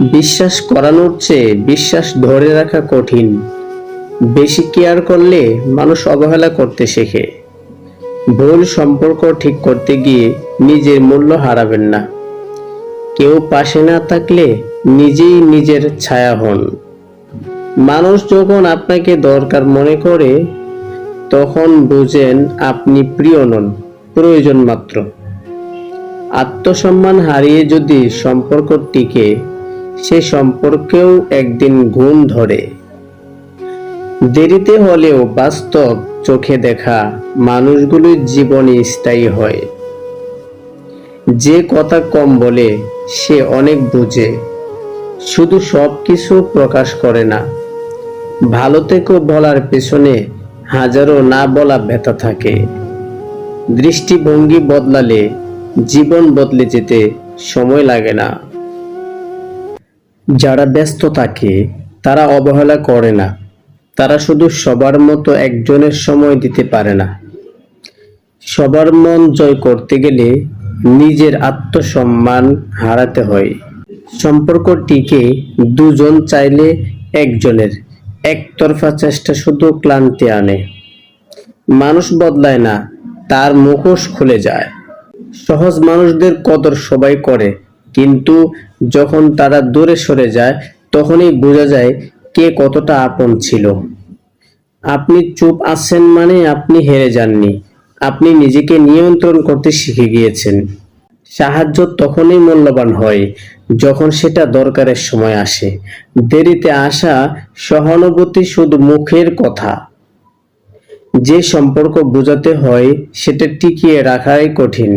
বিশ্বাস করানোর চেয়ে বিশ্বাস ধরে রাখা কঠিন। বেশি কেয়ার করলে মানুষ অবহেলা করতে শেখে। ভুল সম্পর্ক ঠিক করতে গিয়ে নিজের মূল্য হারাবেন না। কেউ পাশে না থাকলে নিজেই নিজের ছায়া হন। মানুষ যখন আপনাকে দরকার মনে করে, তখন বুঝেন আপনি প্রিয় নন, প্রয়োজন মাত্র। আত্মসম্মান হারিয়ে যদি সম্পর্ক টিকে সে সম্পর্কেও একদিন গুণ ধরে। দেরিতে হলেও বাস্তব চোখে দেখা মানুষগুলোর জীবনে স্থায়ী হয়। যে কথা কম বলে, সে অনেক বুঝে। শুধু সব কিছু প্রকাশ করে না। ভালো থেকো বলার পেছনে হাজারো না বলা ব্যথা থাকে। দৃষ্টিভঙ্গি বদলালে জীবন বদলে যেতে সময় লাগে না। যারা ব্যস্ত থাকে, তারা অবহেলা করে না। তারা শুধু সবার মতো একজনের সময় দিতে পারে না। সবার মন জয় করতে গেলে নিজের আত্মসম্মান হারাতে হয়। সম্পর্ক টিকে দুজন চাইলে একজনের, একতরফা চেষ্টা শুধু ক্লান্তি আনে। মানুষ বদলায় না, তার মুখোশ খুলে যায়। সহজ মানুষদের কদর সবাই করে। কিন্তু যখন তারা দূরে সরে যায়, তখনই বোঝা যায় কে কতটা আপন ছিল। আপনি চুপ আছেন মানে আপনি হেরে যাননি। আপনি নিজেকে নিয়ন্ত্রণ করতে শিখে গিয়েছেন। সাহায্য তখনই মূল্যবান হয় যখন সেটা দরকারের সময় আসে। দেরিতে আসা সহানুভূতি শুধু মুখের কথা। যে সম্পর্ক বোঝাতে হয় সেটা টিকিয়ে রাখাই কঠিন।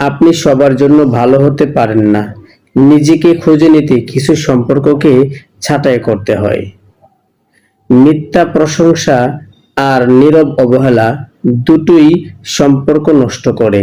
আপনি সবার জন্য ভালো হতে পারেন না। নিজেকে খুঁজে নিতে কিছু সম্পর্ককে ছাঁটাই করতে হয়। মিথ্যা প্রশংসা আর নীরব অবহেলা দুটোই সম্পর্ক নষ্ট করে।